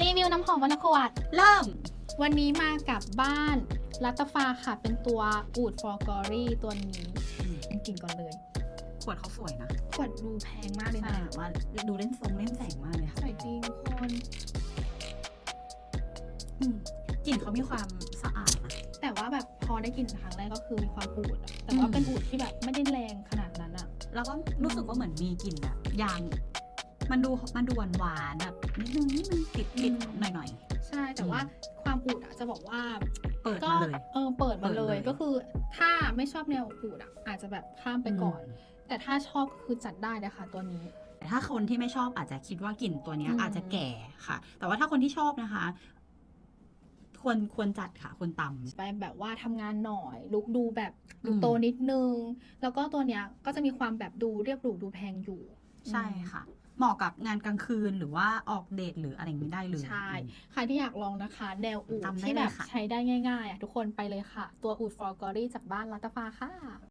รีวิวน้ำหอมวันละขวด เริ่ม วันนี้มากับบ้านลัตตฟาค่ะ เป็นตัวอูดฟอร์กอรี่ตัวนี้เป็นกลิ่นก่อนเลย ขวดเขาสวยนะขวดดูแพงมากเลยใช่นะแบบว่าดูเล่นทรงเล่นแสงมากเลยค่ะสวยจริงคนอืมกลิ่นเขามีความสะอาดนะ แต่ว่าแบบพอได้กลิ่นครั้งแรกก็คือมีความอูดอะแต่ว่าอืม เป็นอูดที่แบบไม่ได้แรงขนาดนั้นอะแล้วก็รู้สึกว่าเหมือนมีกลิ่นแบบยาง มันดูมันดูหวานหวานๆแบบนิดนึงนี่มันติดติดหน่อย หน่อย ใช่แต่ว่าความอูดอะจะบอกว่าๆเปิดก็มาเลยเออเปิดมาเปิดเลเลยยก็คือ ถ้าไม่ชอบแนวอูดอะอาจจะแบบข้ามไปก่อนมแต่ถ้าชอบก็คือจัดได้นะคะตัวนี้แต่ถ้าคนที่ไม่ชอบอาจจะคิดว่ากลิ่นตัวเนี้ยอืมอาจจะแก่ค่ะ แต่ว่าถ้าคนที่ชอบนะคะ ควรควรจัดค่ะควรตำไปแบบว่าทำงานหน่อย ลุกดูแบบดูอืมโตนิดนึง แล้วก็ตัวเนี้ยก็จะมีความแบบดูเรียบหรูดูแพงอยู่ ใช่ค่ะ เหมาะกับงานกลางคืนหรือว่าออกเดทหรืออะไรอย่างนี้ได้เลยใช่ ใครที่อยากลองนะคะ แนวอูดจำได้ที่เลยแบบค่ะใช้ได้ง่ายๆอะทุกคนไปเลยค่ะ ตัวอูดฟอร์กอรี่จากบ้านลัตตาฟาค่ะ